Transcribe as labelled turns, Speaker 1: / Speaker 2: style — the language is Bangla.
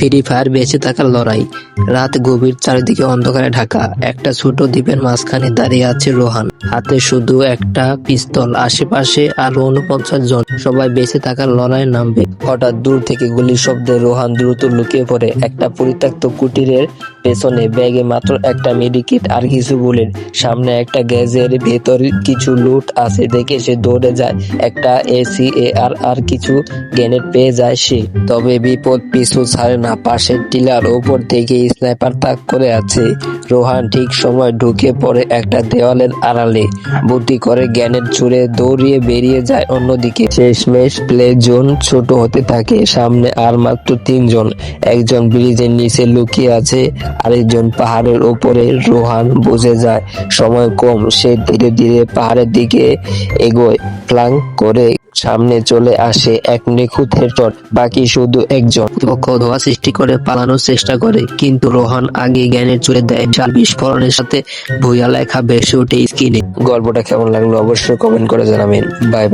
Speaker 1: ফ্রি ফায়ার বেঁচে থাকার লড়াই। রাত গভীর চারিদিকে অন্ধকারে ঢাকা। একটা ছোট দ্বীপের মাঝখানে দাঁড়িয়ে আছে রোহান। হাতে শুধু একটা পিস্তল, আশেপাশে আরও উনপঞ্চাশ জন। সবাই বেঁচে থাকার লড়াই নামবে। হঠাৎ দূর থেকে গুলির শব্দে রোহান দ্রুত লুকিয়ে পড়ে। একটা পরিত্যক্ত কুটিরের পেছনে ব্যাগে মাত্র একটা মেডিকিট আর কিছু বুলেট। সামনে একটা গ্যাজের, ভেতর কিছু লুট আছে দেখে সে দৌড়ে যায়। একটা এসি, এ আর আর কিছু গ্রেনেড পেয়ে যায় সে। তবে বিপদ পিছু ছাড়ে না। পাশের টিলার ওপর থেকে স্নাইপার তাক করে আছে। রোহান ঠিক সময় ঢুকে পড়ে একটা দেওয়ালের আড়ালে। বুদ্ধি করে জ্ঞানের ছুড়ে দৌড়িয়ে বেরিয়ে যায় অন্যদিকে। শেষমেশ প্লে জোন ছোট হতে থাকে, সামনে আর মাত্র তিনজন। একজন ব্রিজের নিচে লুকিয়ে আছে, আরেকজন পাহাড়ের ওপরে। রোহান বুঝে যায়, সময় কম। সে ধীরে ধীরে পাহাড়ের দিকে এগোয় প্লাং করে সামনে চলে আসে এক নিখুঁত হেটর বাকি শুধু একজন। পক্ষ ধোয়া সৃষ্টি করে পালানোর চেষ্টা করে কিন্তু রোহান আগে জ্ঞানের চলে দেয়। চার বিস্ফোরণের সাথে ভুইয়া লেখা বেশি ওঠে স্কিনে গল্পটা কেমন লাগল অবশ্যই কমেন্ট করে জানাবেন। বাই।